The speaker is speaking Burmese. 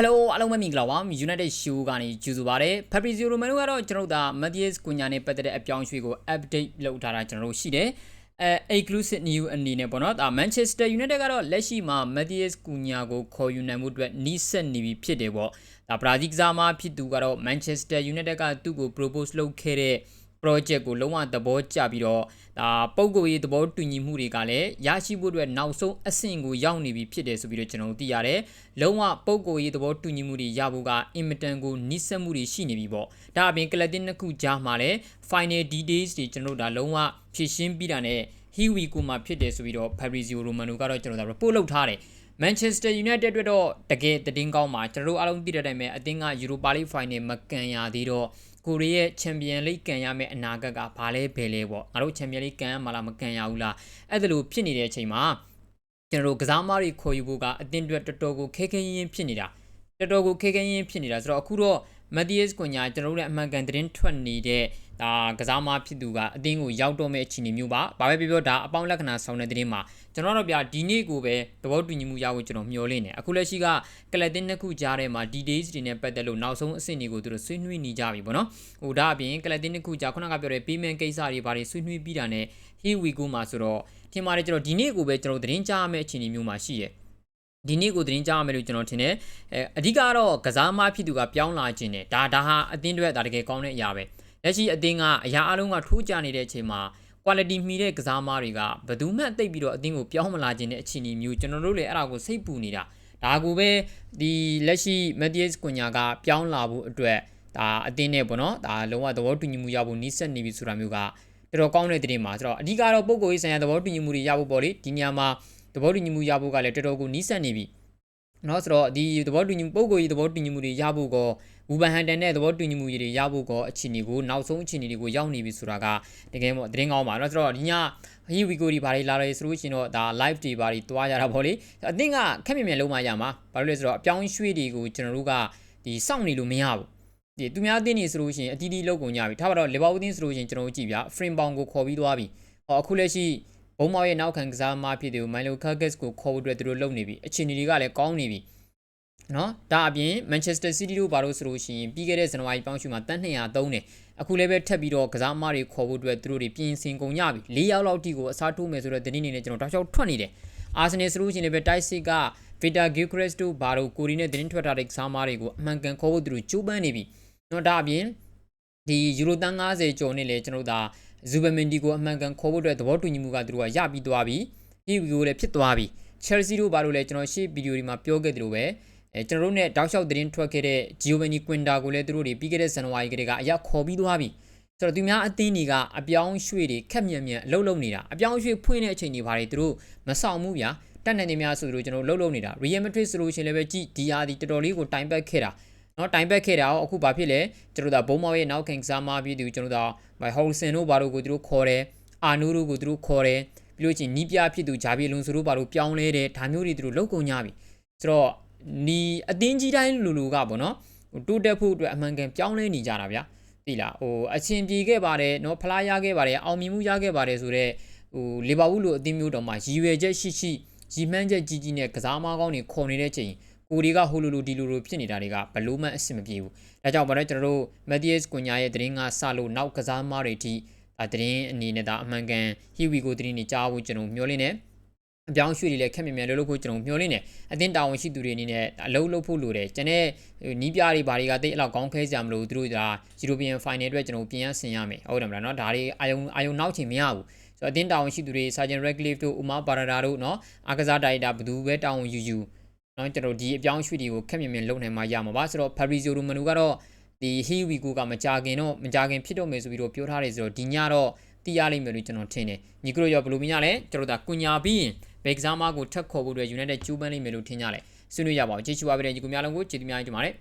Hello အားလုံးပဲမင်္ဂလာပါ United Show ကနေကြိုဆိုပါရစေ Fabrizio Romano ကတော့ကျွန်တော်တို့ဒါ Matthias Cunha နဲ့ပတ်သက်တဲ့အပြောင်းအရွှေ့ကို update လုပ်ထားတာကျွန်တော်တို့ရှိတယ်အဲ exclusive new အနေနဲ့ပေါ့နော်ဒါ Manchester United ကတော့လက်ရှိမှာ Matthias Cunha ကိုခေါ်ယူနိုင်မှုအတွက်နီးစပ်နေပြီဖြစ်တယ်ပေါ့ဒါဘရာဇီးကစားမဖြစ်သူကတော့ Manchester United ကသူ့ကို propose လုပ်ခဲ့တဲ့ project ကိုလုံးဝသဘောကျပြီးတော့ဒါပုံကိုရေးသဘောတူညီမှုတွေကလည်းရရှိဖို့အတွက်နောက်ဆုံးအဆင့်ကိုရောက်နေပြီဖြစ်တယ်ဆိုပြီးတော့ကျွန်တော်တို့သိရတယ်။လုံးဝပုံကိုရေးသဘောတူညီမှုတွေရဖို့ကအင်မတန်ကိုနှိစက်မှုတွေရှိနေပြီပေါ့။ဒါအပြင်ကလပ်တင်နှစ်ခုကြားမှာလည်း final details တွေကျွန်တော်တို့ဒါလုံးဝဖြည့်ရှင်းပြီးတာနဲ့ Hiwi ကိုမှဖြစ်တယ်ဆိုပြီးတော့ Fabrizio Romano ကတော့ကျွန်တော်တို့ report လုပ်ထားတယ်။ Manchester United အတွက်တော့တကယ်တည်င်းကောင်းမှာကျွန်တော်တို့အားလုံးသိတဲ့အတိုင်းပဲအသင်းက Europa League Final မကန်ရသေးတော့ ကိုရီးယားချန်ပီယံလိကန်ရမယ့်အနာဂတ်ကဘာလဲဘယ်လဲပေါ့ငါတို့ချန်ပီယံလိကန်ရမှာလားမကန်ရဘူးလားအဲ့ဒါလိုဖြစ်နေတဲ့အချိန်မှာကျွန်တော်တို့ကစားမားတွေခေါ်ယူဖို့ကအသင်းအတွက်တော်တော်ကိုခဲခဲရင်းရင်းဖြစ်နေတာတော်တော်ကိုခဲခဲရင်းရင်းဖြစ်နေတာဆိုတော့အခုတော့ မက်ဒီယက်စ်ကွန်ညာကျွန်တော်တို့လည်းအမှန်ကန်သတင်းထွက်နေတဲ့ဒါကစားမဖြစ်သူကအတင်းကိုရောက်တော့မဲ့အခြေအနေမျိုးပါ။ဘာပဲပြောပြောဒါအပေါင်းလက္ခဏာဆောင်တဲ့သတင်းမှာကျွန်တော်တို့ဗျာဒီနေ့ကိုပဲသဘောတူညီမှုရဖို့ကျွန်တော်မျှော်လင့်နေ။အခုလက်ရှိကကလပ်တင်းနှစ်ခုကြားထဲမှာ details တွေနဲ့ပတ်သက်လို့နောက်ဆုံးအဆင့်တွေကိုသူတို့ဆွေးနွေးနေကြပြီပေါ့နော်။ဟိုဒါအပြင်ကလပ်တင်းနှစ်ခုကြားခုနကပြောတဲ့ payment ကိစ္စတွေဘာတွေဆွေးနွေးပြီးတာနဲ့ here we go မှာဆိုတော့ထင်ပါတယ်ကျွန်တော်ဒီနေ့ကိုပဲကျွန်တော်သတင်းကြားရမယ့်အခြေအနေမျိုးမှာရှိရဲ့။ ဒီနေ့ကိုသတင်းကြားရမယ်လို့ကျွန်တော်ထင်တယ်အဲအဓိကတော့ကစားမဖြစ်သူကပြောင်းလာခြင်းတယ်ဒါဒါဟာအသင်းတွေဒါတကယ်ကောင်းတဲ့အရာပဲလက်ရှိအသင်းကအရာအလုံးကထိုးကြနေတဲ့အချိန်မှာ quality မီတဲ့ကစားမတွေကဘယ်သူမှသိပ်ပြီးတော့အသင်းကိုပြောင်းမလာခြင်းတဲ့အခြေအနေမျိုးကျွန်တော်တို့လည်းအဲ့ဒါကိုစိတ်ပူနေတာဒါကိုပဲဒီလက်ရှိ Matthias Cunha ကပြောင်းလာဖို့အတွက်ဒါအသင်းနဲ့ပေါ့နော်ဒါလုံးဝသဘောတူညီမှုရဖို့နှိစက်နေပြီဆိုတာမျိုးကတော်တော်ကောင်းတဲ့သတင်းပါဆိုတော့အဓိကတော့ပုံကိုရေးဆိုင်ရာသဘောတူညီမှုတွေရဖို့ပေါ့လေဒီနေရာမှာသ ဘောတူညီမှုရဖို့ကလည်းတော်တော်ကိုနှိစက်နေပြီเนาะဆိုတော့ဒီသဘောတူညီပုံကိုရေးသဘောတူညီမှုတွေရဖို့ကောဝူဘန်ဟန်တန်နဲ့သဘောတူညီမှုတွေရဖို့ကောအခြေအနေကိုနောက်ဆုံးအခြေအနေတွေကိုရောက်နေပြီဆိုတာကတကယ်မို့သတင်းကောင်းပါเนาะဆိုတော့ဒီညဟီဝီကိုဒီဘာတွေလာလဲဆိုလို့ရှိရင်တော့ဒါ live တွေဘာတွေတွားရတာဗောလေအသင်းကခက်မြင်မြန်လုံးမရမှာဘာလို့လဲဆိုတော့အပြောင်းရွှေ့တွေကိုကျွန်တော်တို့ကဒီစောင့်နေလို့မရဘူးဒီသူများအသင်းနေဆိုလို့ရှိရင်အတီးတီးလောက်ကုန်ကြပြီထားပါတော့လီဗာပူးအသင်းဆိုလို့ရှိရင်ကျွန်တော်တို့ကြည့်ဗျာဖရင်ပေါင်ကိုခေါ်ပြီးသွားပြီဟောအခုလက်ရှိ ဘုံမောင်ရဲ့နောက်ခံကစားမဖြစ်တယ်မိုင်လိုကာဂက်စ်ကိုခေါ်ဖို့အတွက်သူတို့လုပ်နေပြီအခြေအနေတွေကလည်းကောင်းနေပြီနော်ဒါအပြင် Manchester City တို့ဘာလို့ဆိုလို့ရှိရင်ပြီးခဲ့တဲ့ဇန်နဝါရီပေါင်းရှုမှာတန်း200သုံးတယ်အခုလည်းပဲထပ်ပြီးတော့ကစားမတွေခေါ်ဖို့အတွက်သူတို့တွေပြင်ဆင်ကုန်ကြပြီ၄ရောက်လောက်ထိကိုအစားထိုးမယ်ဆိုတော့တင်းနေနဲ့ကျွန်တော်တောက်လျှောက်ထွက်နေတယ်အာဆင်နယ်ဆိုလို့ရှိရင်လည်းပဲတိုက်စစ်က Vita Gyökeres တို့ဘာလို့ကိုရီနဲ့တင်းထွက်ထားတဲ့ကစားမတွေကိုအမှန်ကန်ခေါ်ဖို့သူတို့ကြိုးပမ်းနေပြီနော်ဒါအပြင်ဒီယူရိုတန်း90ကျော်နဲ့လေကျွန်တော်တို့ဒါ ဇူဘမင်ဒီကိုအမှန်ကန်ခေါ်ဖို့အတွက်သဘောတူညီမှုကသူတို့ကရပြီးသွားပြီဒီဗီဒီယိုလည်းဖြစ်သွားပြီ Chelsea တို့ဘာလို့လဲကျွန်တော်ရှေ့ဗီဒီယိုဒီမှာပြောခဲ့သလိုပဲအဲကျွန်တော်တို့ ਨੇ တောက်လျှောက်သတင်းထွက်ခဲ့တဲ့ Giovanni Quinta ကိုလည်းသူတို့တွေပြီးခဲ့တဲ့ဇန်နဝါရီကတည်းကအရောက်ခေါ်ပြီးသွားပြီဆိုတော့သူများအသင်းတွေကအပြောင်းရွှေ့တွေခက်မြန်မြန်အလုပ်လုပ်နေတာအပြောင်းရွှေ့ဖွင့်တဲ့အချိန်တွေဘာတွေသူတို့မဆောင်ဘူးဗျာတက်နေနေများဆိုလို့ကျွန်တော်လှုပ်လှုပ်နေတာ Real Madrid ဆိုလို့ရှင်လည်းပဲကြည်ဒီဟာဒီတော်တော်လေးကိုတိုင်ပတ်ခဲ့တာ နော်တိုင်ပတ်ခဲ့တာအခုဘာဖြစ်လဲကျွန်တော်တို့ဘုံမောင်ရဲ့နောက်ခင်စားမပြီးသူကျွန်တော်တို့ဟော်ဆန်တို့ဘာလို့ကိုသူတို့ခေါ်တယ်အာနိုတို့ကိုသူတို့ခေါ်တယ်ပြီးလို့ချင်းနီးပြဖြစ်သူဂျာဘီလွန်ဆိုတို့ဘာလို့ပြောင်းလဲတယ်ဒါမျိုးတွေသူတို့လောက်ကုန်ကြပြီဆိုတော့ဒီအတင်းကြီးတိုင်းလူလူကပေါ့နော်တိုးတက်ဖို့အတွက်အမှန်ကန်ပြောင်းလဲနေကြတာဗျာသိလားဟိုအချင်းပြေခဲ့ပါတယ်နော်ဖလားရခဲ့ပါတယ်အောင်မြင်မှုရခဲ့ပါတယ်ဆိုတော့ဟိုလီဗာပူးလိုအသင်းမျိုးတော်မှာရည်ရွယ်ချက်ရှိရှိရည်မှန်းချက်ကြီးကြီးနဲ့ကစားမကောင်းတွေခေါ်နေတဲ့ချိန် ကိုတွေကဟိုလိုလိုဒီလိုလိုဖြစ်နေတာတွေကဘလို့မှအဆင်မပြေဘူးဒါကြောင့်ဗောနော်ကျွန်တော်တို့မက်သီးယက်စ်ကွန်ညာရဲ့သတင်းကစလို့နောက်ကစားမတွေအထိဒါသတင်းအနေနဲ့ဒါအမှန်ကန်ဟီဝီကိုသတင်းတွေကြားဖို့ကျွန်တော်မျှော်လင့်နေအပြောင်းရွှေ့တွေလည်းခက်မြင်မြန်လုပ်လို့ဖို့ကျွန်တော်မျှော်လင့်နေအတင်းတာဝန်ရှိသူတွေအနေနဲ့အလုပ်လုပ်ဖို့လိုတယ်ကျွန်တဲ့နီးပြတွေဘာတွေကတိတ်အလောက်ကောင်းခဲကြမလို့သူတို့ဒါ European Final အတွက်ကျွန်တော်ပြင်ရဆင်ရမယ်ဟုတ်တယ်မလားเนาะဒါတွေအာယုံအာယုံနောက်ချင်မရဘူးဆိုတော့အတင်းတာဝန်ရှိသူတွေ Sergeant Radcliffe တို့ Umar Barada တို့เนาะအာကစားဒါရိုက်တာဘယ်သူပဲတာဝန်ယူယူ နော်ကျွန်တော်ဒီအပြောင်းရွှေ့တွေကိုခက်မြင်မြင်လုပ်နိုင်မှရမှာပါဆိုတော့ Fabrizio Romano ကတော့ဒီ Here we go ကမကြခင်တော့မကြခင်ဖြစ်တော့မယ်ဆိုပြီးတော့ပြောထားတယ်ဆိုတော့ဒီညတော့တီးရလိမ့်မယ်လို့ကျွန်တော်ထင်တယ်ညီကတို့ရောဘယ်လိုမြင်ရလဲကျွန်တော်ဒါကွန်ညာပြီးရင်ဘယ်ကစားမကိုထက်ခေါ်ဖို့အတွက် United ကျူးပန်းလိမ့်မယ်လို့ထင်ကြတယ်ဆွေးနွေးရပါအောင်ကျေးဇူးပါပဲညီကများလုံးကိုကျေးဇူးများတင်ပါတယ်